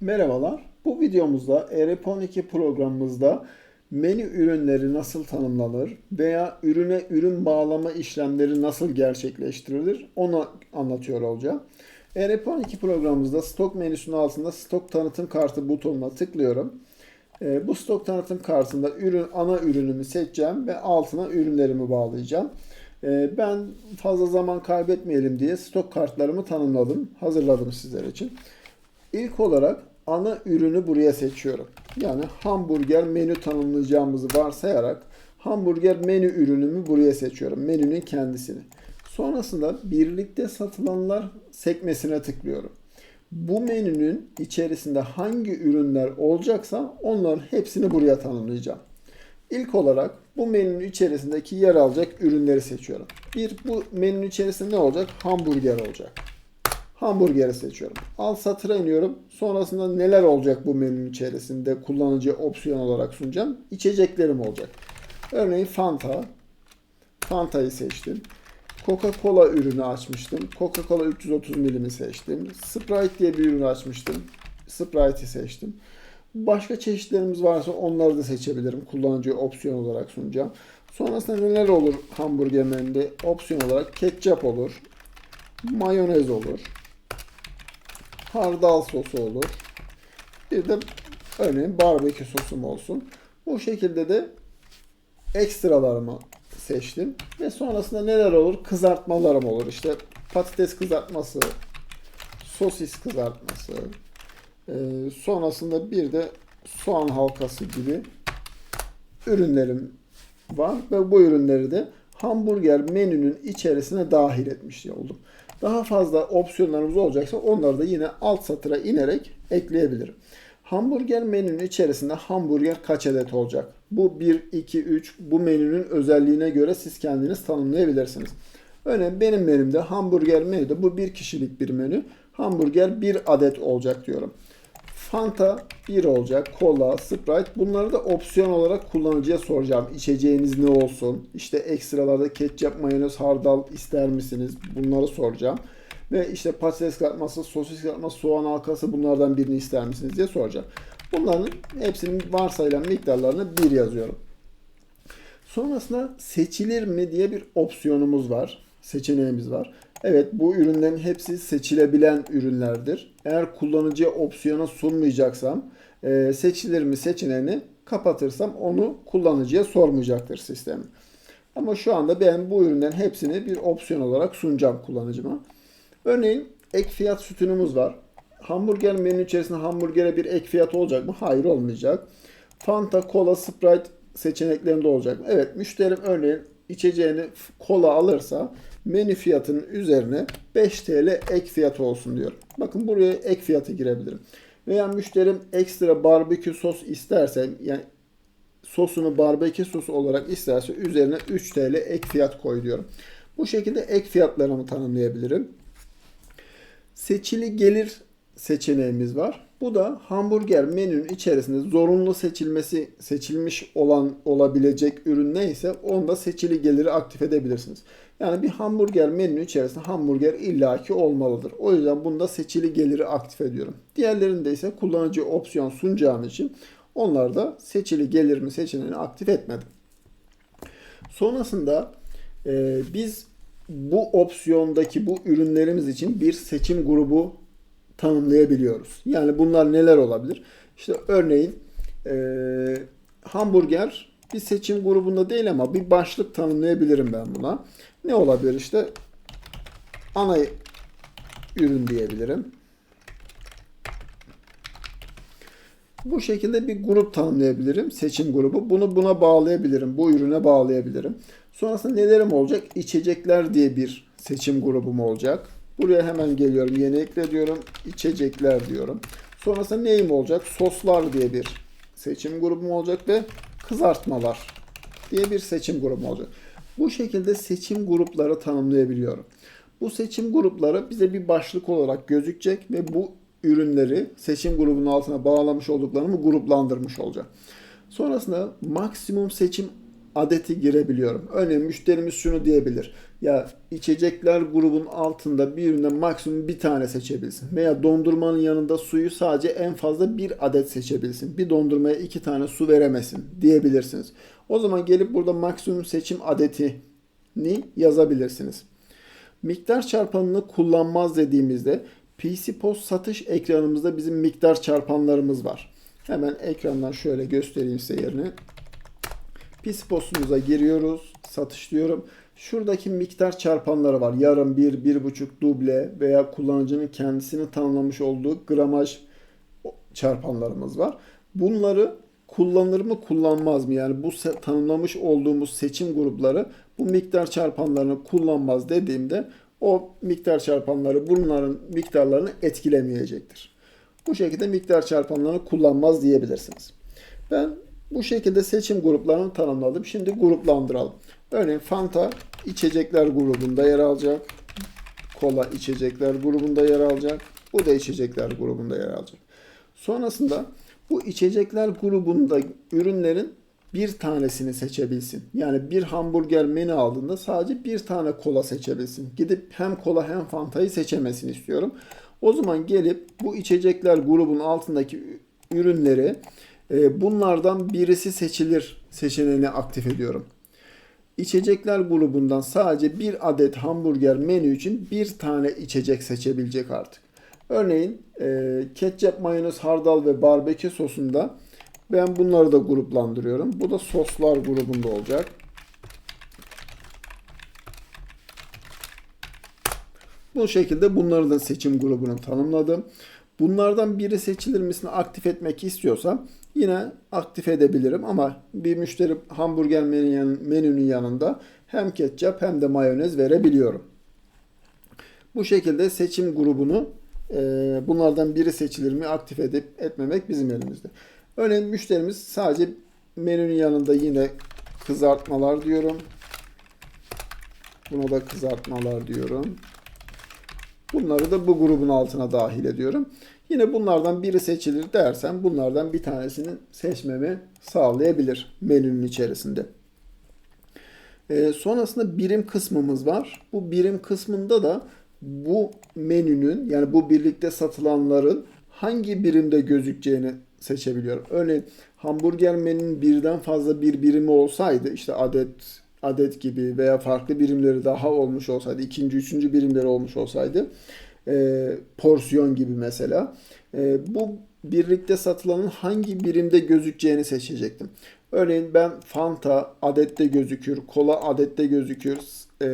Merhabalar. Bu videomuzda Erepon 2 programımızda menü ürünleri nasıl tanımlanır veya ürüne ürün bağlama işlemleri nasıl gerçekleştirilir onu anlatıyor olacağım. Erepon 2 programımızda stok menüsünün altında stok tanıtım kartı butonuna tıklıyorum. Ee, Bu stok tanıtım kartında ürün ana ürünümü seçeceğim ve altına ürünlerimi bağlayacağım. Ee, Ben fazla zaman kaybetmeyelim diye stok kartlarımı tanımladım, hazırladım sizler için. İlk olarak ana ürünü buraya seçiyorum. Yani hamburger menü tanımlayacağımızı varsayarak hamburger menü ürünümü buraya seçiyorum. Menünün kendisini. Sonrasında birlikte satılanlar sekmesine tıklıyorum. Bu menünün içerisinde hangi ürünler olacaksa onların hepsini buraya tanımlayacağım. İlk olarak bu menünün içerisindeki yer alacak ürünleri seçiyorum. Bir bu menünün içerisinde ne olacak? Hamburger olacak hamburgeri seçiyorum. Alt satıra iniyorum. Sonrasında neler olacak bu menünün içerisinde kullanıcıya opsiyon olarak sunacağım. İçeceklerim olacak. Örneğin Fanta. Fanta'yı seçtim. Coca-Cola ürünü açmıştım. Coca-Cola 330 milimi seçtim. Sprite diye bir ürünü açmıştım. Sprite'i seçtim. Başka çeşitlerimiz varsa onları da seçebilirim. Kullanıcıya opsiyon olarak sunacağım. Sonrasında neler olur hamburger menüde? Opsiyon olarak ketçap olur. Mayonez olur hardal sosu olur. Bir de örneğin barbekü sosum olsun. Bu şekilde de ekstralarımı seçtim. Ve sonrasında neler olur? Kızartmalarım olur. İşte patates kızartması, sosis kızartması, ee, sonrasında bir de soğan halkası gibi ürünlerim var. Ve bu ürünleri de hamburger menünün içerisine dahil etmiş oldum. Daha fazla opsiyonlarımız olacaksa onları da yine alt satıra inerek ekleyebilirim. Hamburger menünün içerisinde hamburger kaç adet olacak? Bu 1, 2, 3 bu menünün özelliğine göre siz kendiniz tanımlayabilirsiniz. Örneğin benim menümde hamburger menüde bu bir kişilik bir menü. Hamburger 1 adet olacak diyorum. Fanta 1 olacak. Kola, Sprite bunları da opsiyon olarak kullanıcıya soracağım. İçeceğiniz ne olsun? İşte ekstralarda ketçap, mayonez, hardal ister misiniz? Bunları soracağım. Ve işte patates kızartması, sosis kızartması, soğan halkası bunlardan birini ister misiniz diye soracağım. Bunların hepsinin varsayılan miktarlarını 1 yazıyorum. Sonrasında seçilir mi diye bir opsiyonumuz var. Seçeneğimiz var. Evet bu ürünlerin hepsi seçilebilen ürünlerdir. Eğer kullanıcıya opsiyona sunmayacaksam e, seçilir mi seçeneğini kapatırsam onu kullanıcıya sormayacaktır sistem. Ama şu anda ben bu ürünlerin hepsini bir opsiyon olarak sunacağım kullanıcıma. Örneğin ek fiyat sütunumuz var. Hamburger menü içerisinde hamburgere bir ek fiyat olacak mı? Hayır olmayacak. Fanta, Cola, Sprite seçeneklerinde olacak mı? Evet müşterim örneğin içeceğini kola alırsa menü fiyatının üzerine 5 TL ek fiyatı olsun diyor. Bakın buraya ek fiyatı girebilirim. Veya müşterim ekstra barbekü sos isterse yani sosunu barbekü sosu olarak isterse üzerine 3 TL ek fiyat koy diyorum. Bu şekilde ek fiyatlarımı tanımlayabilirim. Seçili gelir seçeneğimiz var. Bu da hamburger menünün içerisinde zorunlu seçilmesi seçilmiş olan olabilecek ürün neyse onda seçili geliri aktif edebilirsiniz. Yani bir hamburger menünün içerisinde hamburger illaki olmalıdır. O yüzden bunda seçili geliri aktif ediyorum. Diğerlerinde ise kullanıcı opsiyon sunacağım için onlarda seçili gelir mi seçeneğini aktif etmedim. Sonrasında e, biz bu opsiyondaki bu ürünlerimiz için bir seçim grubu tanımlayabiliyoruz. Yani bunlar neler olabilir? İşte örneğin e, hamburger bir seçim grubunda değil ama bir başlık tanımlayabilirim ben buna. Ne olabilir işte? Ana ürün diyebilirim. Bu şekilde bir grup tanımlayabilirim. Seçim grubu. Bunu buna bağlayabilirim. Bu ürüne bağlayabilirim. Sonrasında nelerim olacak? İçecekler diye bir seçim grubum olacak. Buraya hemen geliyorum. Yeni ekle diyorum. İçecekler diyorum. Sonrasında neyim olacak? Soslar diye bir seçim grubum olacak ve kızartmalar diye bir seçim grubum olacak. Bu şekilde seçim grupları tanımlayabiliyorum. Bu seçim grupları bize bir başlık olarak gözükecek ve bu ürünleri seçim grubunun altına bağlamış olduklarımı gruplandırmış olacak. Sonrasında maksimum seçim adeti girebiliyorum. Örneğin müşterimiz şunu diyebilir. Ya içecekler grubun altında bir üründen maksimum bir tane seçebilsin. Veya dondurmanın yanında suyu sadece en fazla bir adet seçebilsin. Bir dondurmaya iki tane su veremesin diyebilirsiniz. O zaman gelip burada maksimum seçim adetini yazabilirsiniz. Miktar çarpanını kullanmaz dediğimizde PC Post satış ekranımızda bizim miktar çarpanlarımız var. Hemen ekrandan şöyle göstereyim size yerini. PC Post'umuza giriyoruz. Satış diyorum. Şuradaki miktar çarpanları var. Yarım, bir, bir buçuk, duble veya kullanıcının kendisini tanımlamış olduğu gramaj çarpanlarımız var. Bunları kullanır mı kullanmaz mı? Yani bu tanımlamış olduğumuz seçim grupları bu miktar çarpanlarını kullanmaz dediğimde o miktar çarpanları bunların miktarlarını etkilemeyecektir. Bu şekilde miktar çarpanlarını kullanmaz diyebilirsiniz. Ben bu şekilde seçim gruplarını tanımladım. Şimdi gruplandıralım. Örneğin Fanta içecekler grubunda yer alacak. Kola içecekler grubunda yer alacak. Bu da içecekler grubunda yer alacak. Sonrasında bu içecekler grubunda ürünlerin bir tanesini seçebilsin. Yani bir hamburger menü aldığında sadece bir tane kola seçebilsin. Gidip hem kola hem fantayı seçemesini istiyorum. O zaman gelip bu içecekler grubun altındaki ürünleri bunlardan birisi seçilir seçeneğini aktif ediyorum. İçecekler grubundan sadece bir adet hamburger menü için bir tane içecek seçebilecek artık. Örneğin e, ketçap, mayonez, hardal ve barbekü sosunda ben bunları da gruplandırıyorum. Bu da soslar grubunda olacak. Bu şekilde bunları da seçim grubunu tanımladım. Bunlardan biri seçilir misini aktif etmek istiyorsam yine aktif edebilirim ama bir müşteri hamburger menünün yanında hem ketçap hem de mayonez verebiliyorum. Bu şekilde seçim grubunu e, bunlardan biri seçilir mi aktif edip etmemek bizim elimizde. Örneğin müşterimiz sadece menünün yanında yine kızartmalar diyorum. Buna da kızartmalar diyorum. Bunları da bu grubun altına dahil ediyorum. Yine bunlardan biri seçilir dersem bunlardan bir tanesini seçmemi sağlayabilir menünün içerisinde. E, sonrasında birim kısmımız var. Bu birim kısmında da bu menünün yani bu birlikte satılanların hangi birimde gözükeceğini seçebiliyorum. Örneğin hamburger menünün birden fazla bir birimi olsaydı işte adet adet gibi veya farklı birimleri daha olmuş olsaydı, ikinci, üçüncü birimleri olmuş olsaydı e, porsiyon gibi mesela e, bu birlikte satılanın hangi birimde gözükeceğini seçecektim. Örneğin ben Fanta adette gözükür, kola adette gözükür, e,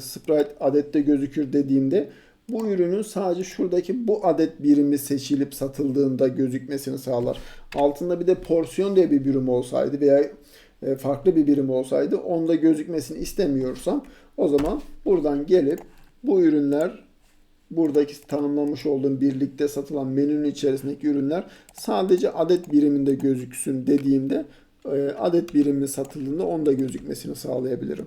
Sprite adette gözükür dediğimde bu ürünün sadece şuradaki bu adet birimi seçilip satıldığında gözükmesini sağlar. Altında bir de porsiyon diye bir birim olsaydı veya farklı bir birim olsaydı onda gözükmesini istemiyorsam o zaman buradan gelip bu ürünler buradaki tanımlamış olduğum birlikte satılan menünün içerisindeki ürünler sadece adet biriminde gözüksün dediğimde e, adet birimini satıldığında onda gözükmesini sağlayabilirim.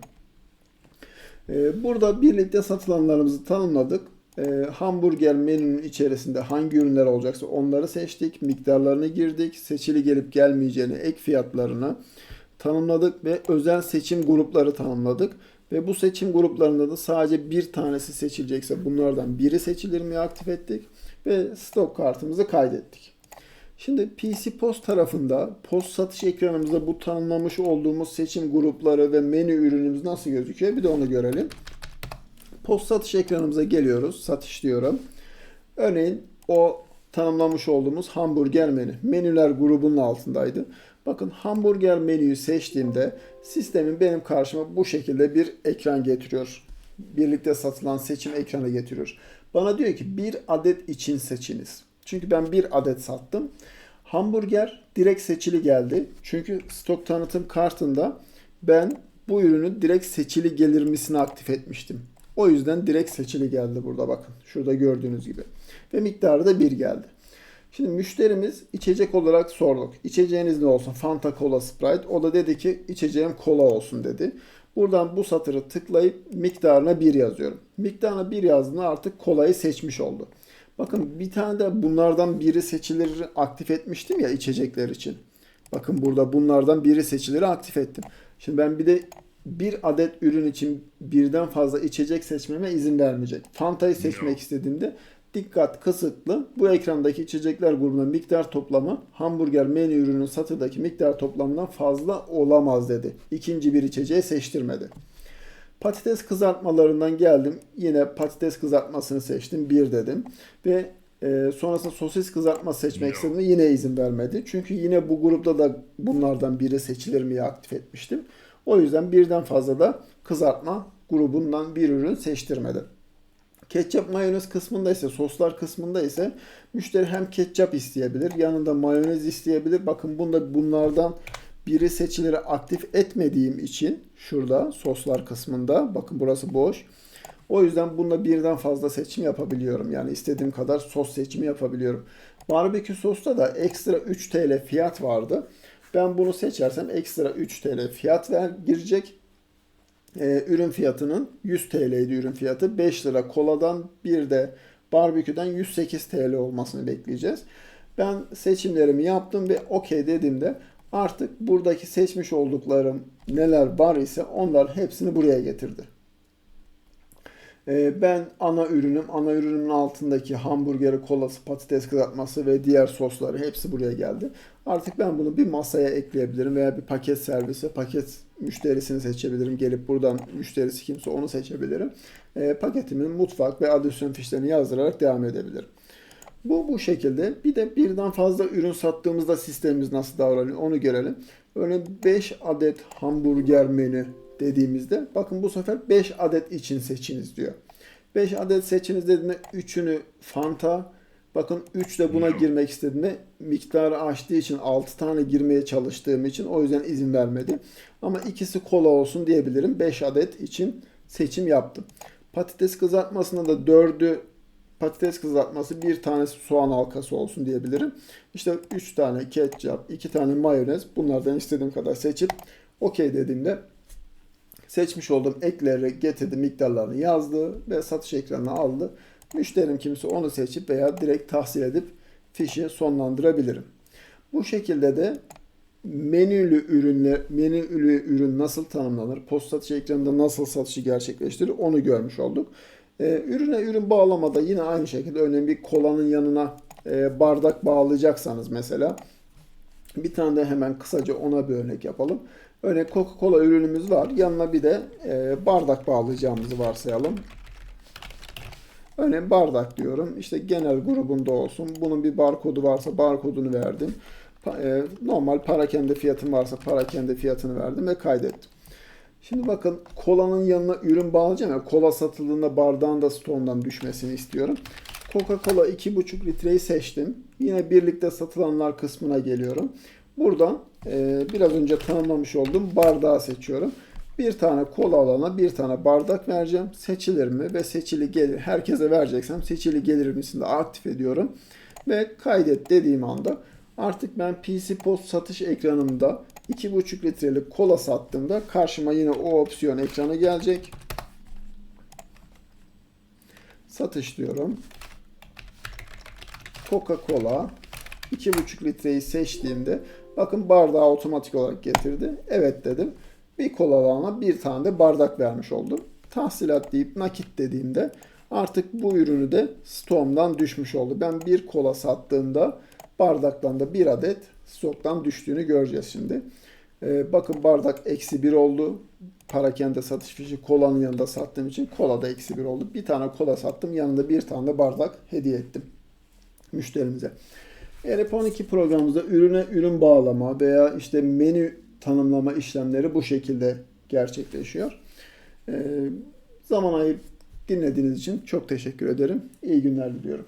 E, burada birlikte satılanlarımızı tanımladık. Hamburger menünün içerisinde hangi ürünler olacaksa onları seçtik. Miktarlarını girdik. Seçili gelip gelmeyeceğini, ek fiyatlarını, tanımladık ve özel seçim grupları tanımladık. Ve bu seçim gruplarında da sadece bir tanesi seçilecekse bunlardan biri seçilir mi aktif ettik ve stok kartımızı kaydettik. Şimdi PC Post tarafında post satış ekranımızda bu tanımlamış olduğumuz seçim grupları ve menü ürünümüz nasıl gözüküyor bir de onu görelim. Post satış ekranımıza geliyoruz. Satış diyorum. Örneğin o tanımlamış olduğumuz hamburger menü. Menüler grubunun altındaydı. Bakın hamburger menüyü seçtiğimde sistemin benim karşıma bu şekilde bir ekran getiriyor. Birlikte satılan seçim ekranı getiriyor. Bana diyor ki bir adet için seçiniz. Çünkü ben bir adet sattım. Hamburger direkt seçili geldi. Çünkü stok tanıtım kartında ben bu ürünü direkt seçili gelir misini aktif etmiştim. O yüzden direkt seçili geldi burada bakın. Şurada gördüğünüz gibi. Ve miktarı da 1 geldi. Şimdi müşterimiz içecek olarak sorduk. İçeceğiniz ne olsun? Fanta, Cola, Sprite. O da dedi ki içeceğim kola olsun dedi. Buradan bu satırı tıklayıp miktarına 1 yazıyorum. Miktarına 1 yazdığında artık kolayı seçmiş oldu. Bakın bir tane de bunlardan biri seçilir aktif etmiştim ya içecekler için. Bakın burada bunlardan biri seçileri aktif ettim. Şimdi ben bir de bir adet ürün için birden fazla içecek seçmeme izin vermeyecek. Fanta'yı seçmek istediğimde dikkat kısıtlı. Bu ekrandaki içecekler grubunun miktar toplamı hamburger menü ürünün satıdaki miktar toplamından fazla olamaz dedi. İkinci bir içeceği seçtirmedi. Patates kızartmalarından geldim. Yine patates kızartmasını seçtim. Bir dedim. Ve e, sonrasında sosis kızartma seçmek istedim. Yine izin vermedi. Çünkü yine bu grupta da bunlardan biri seçilir miye aktif etmiştim. O yüzden birden fazla da kızartma grubundan bir ürün seçtirmedi. Ketçap mayonez kısmında ise soslar kısmında ise müşteri hem ketçap isteyebilir yanında mayonez isteyebilir. Bakın bunda bunlardan biri seçileri aktif etmediğim için şurada soslar kısmında bakın burası boş. O yüzden bunda birden fazla seçim yapabiliyorum. Yani istediğim kadar sos seçimi yapabiliyorum. Barbekü sosta da ekstra 3 TL fiyat vardı. Ben bunu seçersem ekstra 3 TL fiyat ver girecek. Ee, ürün fiyatının 100 TL'ydi ürün fiyatı. 5 lira koladan bir de barbeküden 108 TL olmasını bekleyeceğiz. Ben seçimlerimi yaptım ve okey dediğimde artık buradaki seçmiş olduklarım neler var ise onlar hepsini buraya getirdi. Ee, Ben ana ürünüm, ana ürünümün altındaki hamburgeri, kolası, patates kızartması ve diğer sosları hepsi buraya geldi. Artık ben bunu bir masaya ekleyebilirim veya bir paket servisi, paket müşterisini seçebilirim. Gelip buradan müşterisi kimse onu seçebilirim. Ee, paketimin mutfak ve adresyon fişlerini yazdırarak devam edebilirim. Bu bu şekilde. Bir de birden fazla ürün sattığımızda sistemimiz nasıl davranıyor onu görelim. Örneğin 5 adet hamburger menü dediğimizde bakın bu sefer 5 adet için seçiniz diyor. 5 adet seçiniz dediğinde 3'ünü Fanta bakın 3 de buna girmek istediğinde miktarı aştığı için 6 tane girmeye çalıştığım için o yüzden izin vermedi. Ama ikisi kola olsun diyebilirim. 5 adet için seçim yaptım. Patates kızartmasında da 4'ü patates kızartması bir tanesi soğan halkası olsun diyebilirim. İşte 3 tane ketçap, 2 tane mayonez bunlardan istediğim kadar seçip okey dediğimde seçmiş olduğum ekleri getirdi, miktarlarını yazdı ve satış ekranına aldı. Müşterim kimse onu seçip veya direkt tahsil edip fişi sonlandırabilirim. Bu şekilde de menülü ürünler, menülü ürün nasıl tanımlanır, post satış ekranında nasıl satışı gerçekleştirir onu görmüş olduk. Ee, ürüne ürün bağlamada yine aynı şekilde örneğin bir kolanın yanına e, bardak bağlayacaksanız mesela bir tane de hemen kısaca ona bir örnek yapalım. Örneğin Coca-Cola ürünümüz var. Yanına bir de e, bardak bağlayacağımızı varsayalım. Örneğin bardak diyorum. İşte genel grubunda olsun. Bunun bir barkodu varsa barkodunu verdim. E, normal para kendi fiyatım varsa para kendi fiyatını verdim ve kaydettim. Şimdi bakın kolanın yanına ürün bağlayacağım ya kola satıldığında bardağın da stoğundan düşmesini istiyorum. Coca-Cola 2,5 litreyi seçtim. Yine birlikte satılanlar kısmına geliyorum. Buradan e, biraz önce tanımlamış olduğum bardağı seçiyorum. Bir tane kola alana bir tane bardak vereceğim. Seçilir mi ve seçili gelir. Herkese vereceksem seçili gelir misini de aktif ediyorum. Ve kaydet dediğim anda artık ben PC Post satış ekranımda 2,5 litrelik kola sattığımda karşıma yine o opsiyon ekranı gelecek. Satış diyorum. Coca-Cola 2,5 litreyi seçtiğimde bakın bardağı otomatik olarak getirdi. Evet dedim. Bir kola alana bir tane de bardak vermiş oldum. Tahsilat deyip nakit dediğimde artık bu ürünü de stoğumdan düşmüş oldu. Ben bir kola sattığımda bardaktan da bir adet stoktan düştüğünü göreceğiz şimdi. Ee, bakın bardak eksi bir oldu. Parakende satış fişi kolanın yanında sattığım için kola da eksi bir oldu. Bir tane kola sattım yanında bir tane de bardak hediye ettim müşterimize. ERP12 programımızda ürüne ürün bağlama veya işte menü tanımlama işlemleri bu şekilde gerçekleşiyor. Ee, zaman ayırıp dinlediğiniz için çok teşekkür ederim. İyi günler diliyorum.